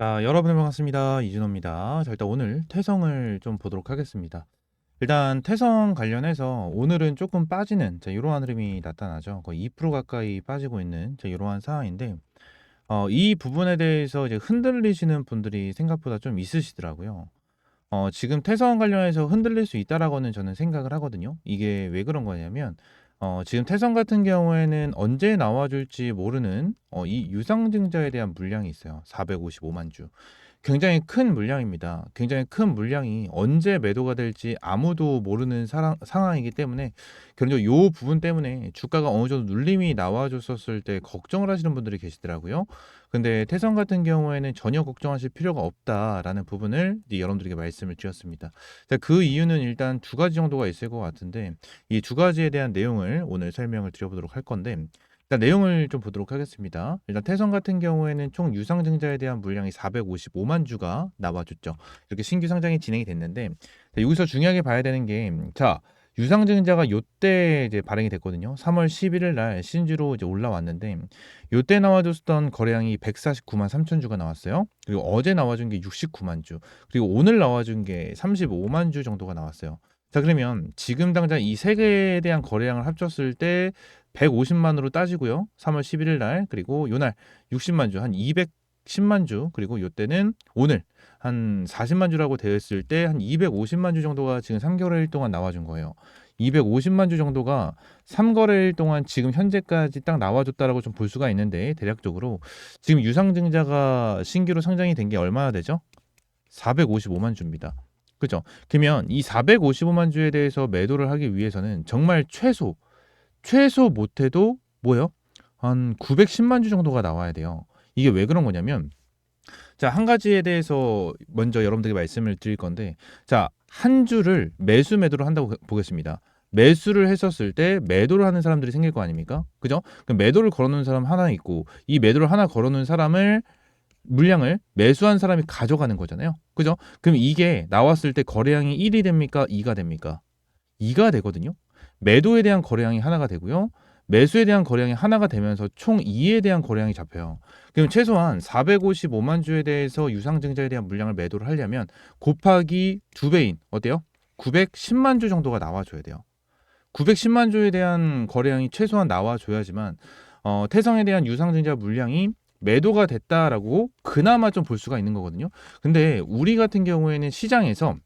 자, 여러분 반갑습니다. 이준호입니다. 자, 일단 오늘 태성을 좀 보도록 하겠습니다. 일단 태성 관련해서 오늘은 조금 빠지는 자, 이러한 흐름이 나타나죠. 거의 2% 가까이 빠지고 있는 자, 이러한 상황인데 어, 이 부분에 대해서 이제 흔들리시는 분들이 생각보다 좀 있으시더라고요. 어, 지금 태성 관련해서 흔들릴 수 있다라고는 저는 생각을 하거든요. 이게 왜 그런 거냐면 어, 지금 태성 같은 경우에는 언제 나와줄지 모르는 어, 이 유상증자에 대한 물량이 있어요. 455만 주. 굉장히 큰 물량입니다. 굉장히 큰 물량이 언제 매도가 될지 아무도 모르는 사랑, 상황이기 때문에 결국적으로 요 부분 때문에 주가가 어느 정도 눌림이 나와줬었을 때 걱정을 하시는 분들이 계시더라고요. 근데 태성 같은 경우에는 전혀 걱정하실 필요가 없다라는 부분을 여러분들에게 말씀을 드렸습니다. 자, 그 이유는 일단 두 가지 정도가 있을 것 같은데 이 두 가지에 대한 내용을 오늘 설명을 드려보도록 할 건데 일단 내용을 좀 보도록 하겠습니다. 일단 태성 같은 경우에는 총 유상증자에 대한 물량이 455만 주가 나와줬죠. 이렇게 신규 상장이 진행이 됐는데 자, 여기서 중요하게 봐야 되는 게 자. 유상증자가 요때 이제 발행이 됐거든요. 3월 11일 날 신주로 이제 올라왔는데 요때 나와줬던 거래량이 149만 3천 주가 나왔어요. 그리고 어제 나와준 게 69만 주, 그리고 오늘 나와준 게 35만 주 정도가 나왔어요. 자 그러면 지금 당장 이 세 개에 대한 거래량을 합쳤을 때 150만으로 따지고요. 3월 11일 날 그리고 요날 60만 주, 한 210만 주 그리고 요때는 오늘 한 40만 주라고 되어 있을 때 한 250만 주 정도가 지금 3개월일 동안 나와준 거예요. 250만 주 정도가 3거래일 동안 지금 현재까지 딱 나와줬다라고 좀 볼 수가 있는데 대략적으로 지금 유상증자가 신규로 상장이 된 게 얼마나 되죠? 455만 주입니다. 그죠? 그러면 이 455만 주에 대해서 매도를 하기 위해서는 정말 최소 최소 못해도 뭐요? 한 910만 주 정도가 나와야 돼요. 이게 왜 그런 거냐면 자, 한 가지에 대해서 먼저 여러분들에게 말씀을 드릴 건데 자, 한 주를 매수 매도를 한다고 보겠습니다. 매수를 했었을 때 매도를 하는 사람들이 생길 거 아닙니까? 그죠? 매도를 걸어놓은 사람 하나 있고 이 매도를 하나 걸어놓은 사람을 물량을 매수한 사람이 가져가는 거잖아요. 그죠? 그럼 이게 나왔을 때 거래량이 1이 됩니까? 2가 됩니까? 2가 되거든요. 매도에 대한 거래량이 하나가 되고요. 매수에 대한 거래량이 하나가 되면서 총 2에 대한 거래량이 잡혀요. 그럼 최소한 455만 주에 대해서 유상증자에 대한 물량을 매도를 하려면 곱하기 2배인 어때요? 910만 주 정도가 나와줘야 돼요. 910만 주에 대한 거래량이 최소한 나와줘야지만 어, 태성에 대한 유상증자 물량이 매도가 됐다라고 그나마 좀 볼 수가 있는 거거든요. 근데 우리 같은 경우에는 시장에서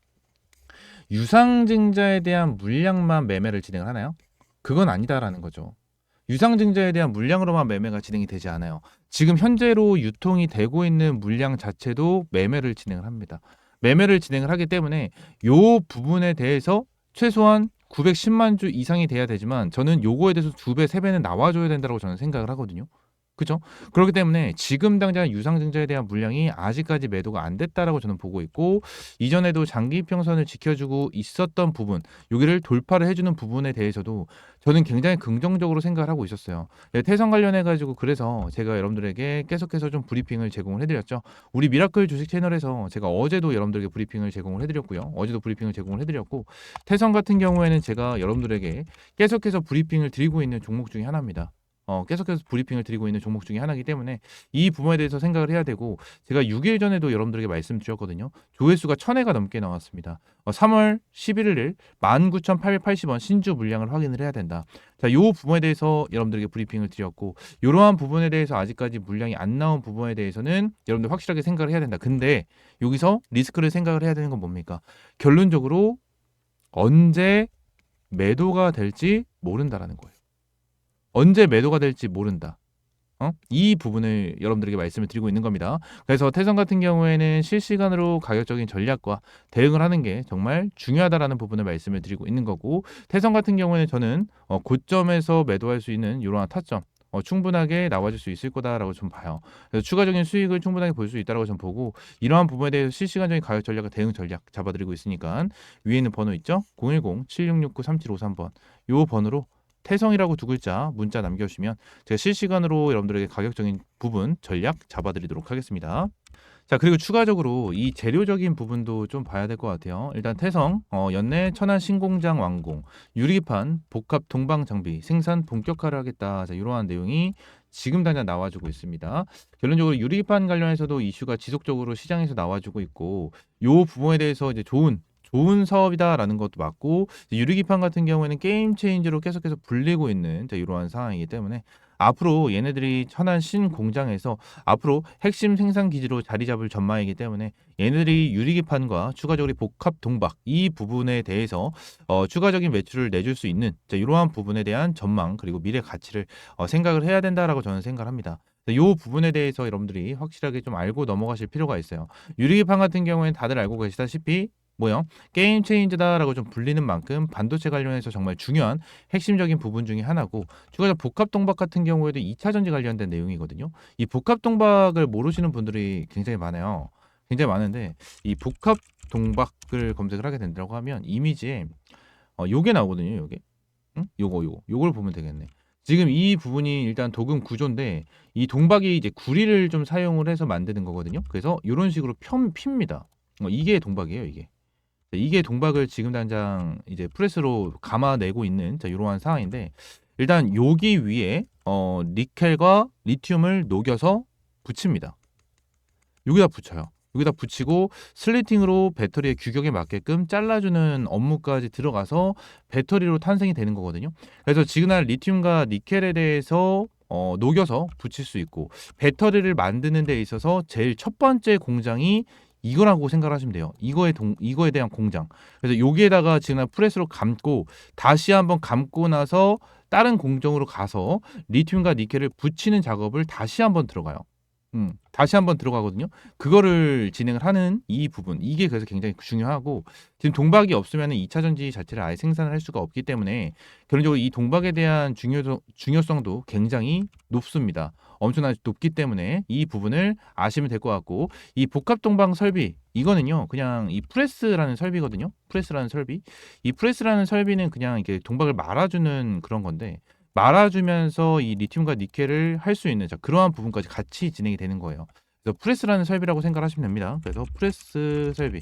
유상증자에 대한 물량만 매매를 진행을 하나요? 그건 아니다라는 거죠. 유상증자에 대한 물량으로만 매매가 진행이 되지 않아요. 지금 현재로 유통이 되고 있는 물량 자체도 매매를 진행을 합니다. 매매를 진행을 하기 때문에 요 부분에 대해서 최소한 910만 주 이상이 돼야 되지만 저는 요거에 대해서 두 배, 세 배는 나와줘야 된다고 저는 생각을 하거든요. 그죠? 그렇기 때문에 지금 당장 유상증자에 대한 물량이 아직까지 매도가 안 됐다라고 저는 보고 있고 이전에도 장기 이평선을 지켜주고 있었던 부분 여기를 돌파를 해주는 부분에 대해서도 저는 굉장히 긍정적으로 생각을 하고 있었어요. 네, 태성 관련해 가지고 그래서 제가 여러분들에게 계속해서 좀 브리핑을 제공을 해드렸죠. 우리 미라클 주식 채널에서 제가 어제도 여러분들에게 브리핑을 제공을 해드렸고요. 어제도 브리핑을 제공을 해드렸고 태성 같은 경우에는 제가 여러분들에게 계속해서 브리핑을 드리고 있는 종목 중에 하나입니다. 어, 계속해서 브리핑을 드리고 있는 종목 중에 하나이기 때문에 이 부분에 대해서 생각을 해야 되고 제가 6일 전에도 여러분들에게 말씀드렸거든요. 조회수가 1000회가 넘게 나왔습니다. 어, 3월 11일 19,880원 신주 물량을 확인을 해야 된다. 자, 요 부분에 대해서 여러분들에게 브리핑을 드렸고 이러한 부분에 대해서 아직까지 물량이 안 나온 부분에 대해서는 여러분들 확실하게 생각을 해야 된다. 근데 여기서 리스크를 생각을 해야 되는 건 뭡니까? 결론적으로 언제 매도가 될지 모른다라는 거예요. 언제 매도가 될지 모른다. 어? 이 부분을 여러분들에게 말씀을 드리고 있는 겁니다. 그래서 태성 같은 경우에는 실시간으로 가격적인 전략과 대응을 하는 게 정말 중요하다라는 부분을 말씀을 드리고 있는 거고 태성 같은 경우에는 저는 어, 고점에서 매도할 수 있는 이러한 타점 어, 충분하게 나와줄 수 있을 거다라고 좀 봐요. 그래서 추가적인 수익을 충분하게 볼 수 있다라고 좀 보고 이러한 부분에 대해서 실시간적인 가격 전략과 대응 전략 잡아드리고 있으니까 위에 있는 번호 있죠? 010-7669-3753번 요 번호로 태성이라고 두 글자 문자 남겨주시면 제가 실시간으로 여러분들에게 가격적인 부분 전략 잡아드리도록 하겠습니다. 자 그리고 추가적으로 이 재료적인 부분도 좀 봐야 될 것 같아요. 일단 태성, 어, 연내 천안 신공장 완공, 유리판, 복합 동방 장비 생산 본격화를 하겠다. 자 이러한 내용이 지금 당장 나와주고 있습니다. 결론적으로 유리기판 관련해서도 이슈가 지속적으로 시장에서 나와주고 있고 요 부분에 대해서 이제 좋은 좋은 사업이다라는 것도 맞고 유리기판 같은 경우에는 게임 체인지로 계속해서 불리고 있는 이러한 상황이기 때문에 앞으로 얘네들이 천안 신 공장에서 앞으로 핵심 생산 기지로 자리 잡을 전망이기 때문에 얘네들이 유리기판과 추가적으로 복합 동박 이 부분에 대해서 어, 추가적인 매출을 내줄 수 있는 자, 이러한 부분에 대한 전망 그리고 미래 가치를 어, 생각을 해야 된다라고 저는 생각을 합니다. 이 부분에 대해서 여러분들이 확실하게 좀 알고 넘어가실 필요가 있어요. 유리기판 같은 경우에는 다들 알고 계시다시피 뭐요? 게임 체인지다라고 좀 불리는 만큼 반도체 관련해서 정말 중요한 핵심적인 부분 중에 하나고 추가적으로 복합 동박 같은 경우에도 2차 전지 관련된 내용이거든요. 이 복합 동박을 모르시는 분들이 굉장히 많아요. 굉장히 많은데 이 복합 동박을 검색을 하게 된다고 하면 이미지에 어, 요게 나오거든요. 요게. 응? 요거 요거. 요걸 보면 되겠네. 지금 이 부분이 일단 도금 구조인데 이 동박이 이제 구리를 좀 사용을 해서 만드는 거거든요. 그래서 이런 식으로 편 핍니다. 어, 이게 동박이에요, 이게. 자, 이게 동박을 지금 당장 이제 프레스로 감아내고 있는 자, 이러한 상황인데 일단 여기 위에 어, 니켈과 리튬을 녹여서 붙입니다. 여기다 붙여요. 여기다 붙이고 슬리팅으로 배터리의 규격에 맞게끔 잘라주는 업무까지 들어가서 배터리로 탄생이 되는 거거든요. 그래서 지그날 리튬과 니켈에 대해서 어, 녹여서 붙일 수 있고 배터리를 만드는 데 있어서 제일 첫 번째 공장이 이거라고 생각하시면 돼요. 이거에 동, 이거에 대한 공장. 그래서 여기에다가 지금 프레스로 감고 다시 한번 감고 나서 다른 공정으로 가서 리튬과 니켈을 붙이는 작업을 다시 한번 들어가요. 음, 다시 한번 들어가거든요. 그거를 진행을 하는 이 부분, 이게 그래서 굉장히 중요하고 지금 동박이 없으면 2차 전지 자체를 아예 생산을 할 수가 없기 때문에 결론적으로 이 동박에 대한 중요, 중요성도 굉장히 높습니다. 엄청나게 높기 때문에 이 부분을 아시면 될 것 같고 이 복합 동방 설비 이거는요 그냥 이 프레스라는 설비거든요. 프레스라는 설비. 이 프레스라는 설비는 그냥 이렇게 동박을 말아주는 그런 건데 말아주면서 이 리튬과 니켈을 할 수 있는 자, 그러한 부분까지 같이 진행이 되는 거예요. 그래서 프레스라는 설비라고 생각하시면 됩니다. 그래서 프레스 설비,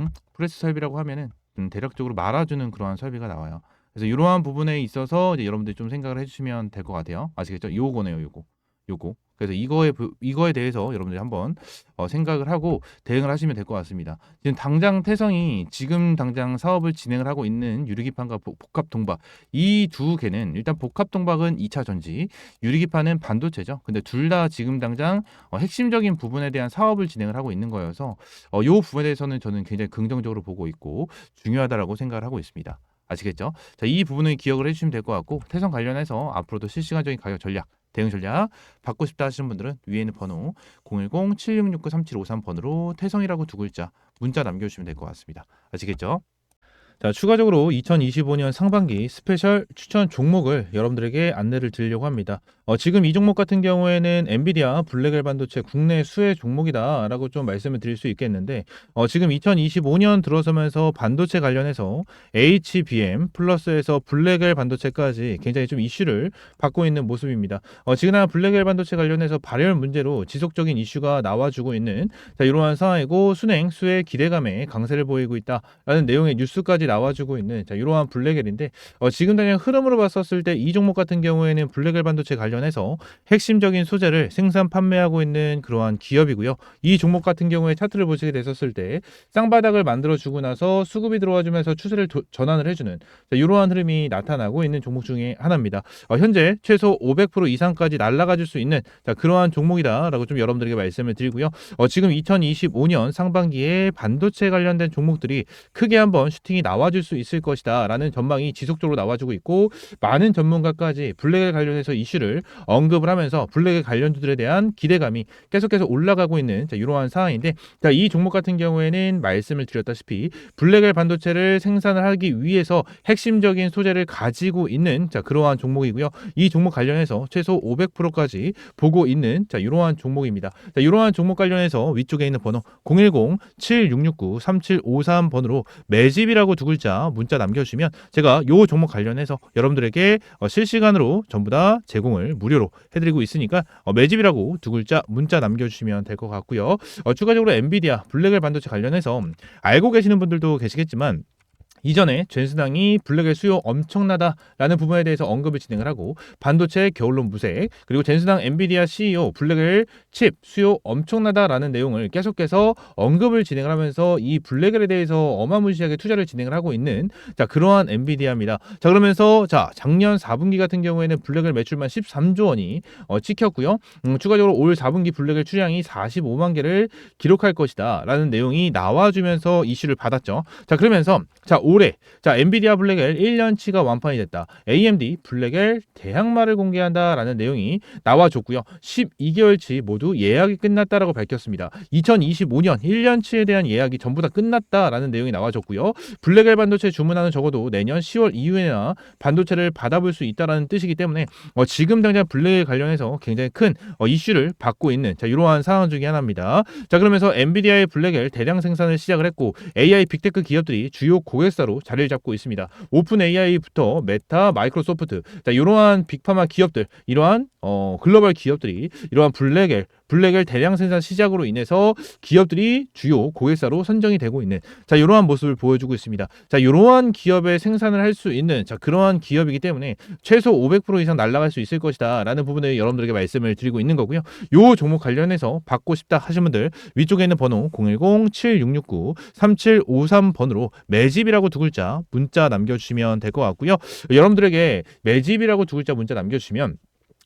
음? 프레스 설비라고 하면은 음, 대략적으로 말아주는 그러한 설비가 나와요. 그래서 이러한 부분에 있어서 이제 여러분들이 좀 생각을 해주시면 될 것 같아요. 아시겠죠? 요거네요, 요거, 요거. 그래서 이거에 부- 이거에 대해서 여러분들이 한번 어, 생각을 하고 대응을 하시면 될 것 같습니다. 지금 당장 태성이 지금 당장 사업을 진행을 하고 있는 유리기판과 보- 복합 동박 이 두 개는 일단 복합 동박은 2차 전지, 유리기판은 반도체죠. 근데 둘 다 지금 당장 어, 핵심적인 부분에 대한 사업을 진행을 하고 있는 거여서 어, 요 부분에 대해서는 저는 굉장히 긍정적으로 보고 있고 중요하다라고 생각을 하고 있습니다. 아시겠죠? 자, 이 부분을 기억을 해주시면 될 것 같고 태성 관련해서 앞으로도 실시간적인 가격 전략 대응 전략 받고 싶다 하시는 분들은 위에 있는 번호 010-7669-3753 번으로 태성이라고 두 글자 문자 남겨주시면 될 것 같습니다. 아시겠죠? 자, 추가적으로 2025년 상반기 스페셜 추천 종목을 여러분들에게 안내를 드리려고 합니다. 어, 지금 이 종목 같은 경우에는 엔비디아 블랙엘 반도체 국내 수혜 종목이다라고 좀 말씀을 드릴 수 있겠는데 어, 지금 2025년 들어서면서 반도체 관련해서 HBM 플러스에서 블랙엘 반도체까지 굉장히 좀 이슈를 받고 있는 모습입니다. 어, 지금 블랙엘 반도체 관련해서 발열 문제로 지속적인 이슈가 나와주고 있는 자, 이러한 상황이고 순행 수혜 기대감에 강세를 보이고 있다라는 내용의 뉴스까지 나와주고 있는 자, 이러한 블랙엘인데 어, 지금 당장 흐름으로 봤었을 때 이 종목 같은 경우에는 블랙엘 반도체 관련 해서 핵심적인 소재를 생산 판매하고 있는 그러한 기업이고요. 이 종목 같은 경우에 차트를 보시게 됐었을 때 쌍바닥을 만들어 주고 나서 수급이 들어와 주면서 추세를 도- 전환을 해주는 자, 이러한 흐름이 나타나고 있는 종목 중에 하나입니다. 어, 현재 최소 500% 이상까지 날아가 줄수 있는 자, 그러한 종목이다라고 좀 여러분들에게 말씀을 드리고요. 어, 지금 2025년 상반기에 반도체 관련된 종목들이 크게 한번 슈팅이 나와줄 수 있을 것이다라는 전망이 지속적으로 나와주고 있고 많은 전문가까지 블랙에 관련해서 이슈를 언급을 하면서 블랙의 관련주들에 대한 기대감이 계속해서 올라가고 있는 자, 이러한 상황인데 자, 이 종목 같은 경우에는 말씀을 드렸다시피 블랙엘 반도체를 생산을 하기 위해서 핵심적인 소재를 가지고 있는 자, 그러한 종목이고요. 이 종목 관련해서 최소 500%까지 보고 있는 자, 이러한 종목입니다. 자, 이러한 종목 관련해서 위쪽에 있는 번호 010-7669-3753 번으로 매집이라고 두 글자 문자 남겨주시면 제가 요 종목 관련해서 여러분들에게 어, 실시간으로 전부 다 제공을 무료로 해드리고 있으니까 어, 매집이라고 두 글자 문자 남겨주시면 될 것 같고요. 어, 추가적으로 엔비디아 블랙엘 반도체 관련해서 알고 계시는 분들도 계시겠지만 이전에 전수당이 블랙의 수요 엄청나다라는 부분에 대해서 언급을 진행을 하고 반도체 겨울론 무색 그리고 전수당 엔비디아 CEO 블랙엘 칩 수요 엄청나다라는 내용을 계속해서 언급을 진행을 하면서 이 블랙엘에 대해서 어마무시하게 투자를 진행을 하고 있는 자 그러한 엔비디아입니다. 자 그러면서 자 작년 4분기 같은 경우에는 블랙엘 매출만 13조 원이 어, 찍혔고요. 음, 추가적으로 올 4분기 블랙엘 출량이 45만 개를 기록할 것이다라는 내용이 나와주면서 이슈를 받았죠. 자 그러면서 자 올해 자 엔비디아 블랙엘 1년치가 완판이 됐다. AMD 블랙엘 대항마를 공개한다라는 내용이 나와줬고요. 12개월치 모두 예약이 끝났다라고 밝혔습니다. 2025년 1년치에 대한 예약이 전부 다 끝났다라는 내용이 나와줬고요. 블랙엘 반도체 주문하는 적어도 내년 10월 이후에나 반도체를 받아볼 수 있다라는 뜻이기 때문에 어, 지금 당장 블랙엘 관련해서 굉장히 큰 어, 이슈를 받고 있는 자 이러한 상황 중에 하나입니다. 자 그러면서 엔비디아의 블랙엘 대량 생산을 시작을 했고 AI 빅테크 기업들이 주요 고객 사로 자리를 잡고 있습니다. 오픈 AI부터 메타, 마이크로소프트 자 이러한 빅파마 기업들 이러한 어, 글로벌 기업들이 이러한 블랙엘 블랙엘 대량 생산 시작으로 인해서 기업들이 주요 고객사로 선정이 되고 있는 자 이러한 모습을 보여주고 있습니다. 자 이러한 기업의 생산을 할 수 있는 자 그러한 기업이기 때문에 최소 500% 이상 날아갈 수 있을 것이다라는 부분을 여러분들에게 말씀을 드리고 있는 거고요. 요 종목 관련해서 받고 싶다 하시는 분들 위쪽에 있는 번호 010-7669-3753 번으로 매집이라고 두 글자 문자 남겨주시면 될 것 같고요. 여러분들에게 매집이라고 두 글자 문자 남겨주시면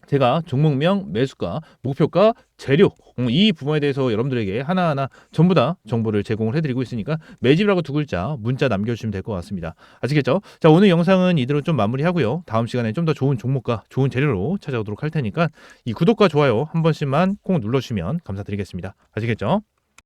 제가 종목명, 매수가, 목표가, 재료 음, 이 부분에 대해서 여러분들에게 하나하나 전부 다 정보를 제공을 해드리고 있으니까 매집이라고 두 글자 문자 남겨주시면 될 것 같습니다. 아시겠죠? 자 오늘 영상은 이대로 좀 마무리하고요. 다음 시간에 좀 더 좋은 종목과 좋은 재료로 찾아오도록 할 테니까 이 구독과 좋아요 한 번씩만 꼭 눌러주시면 감사드리겠습니다. 아시겠죠?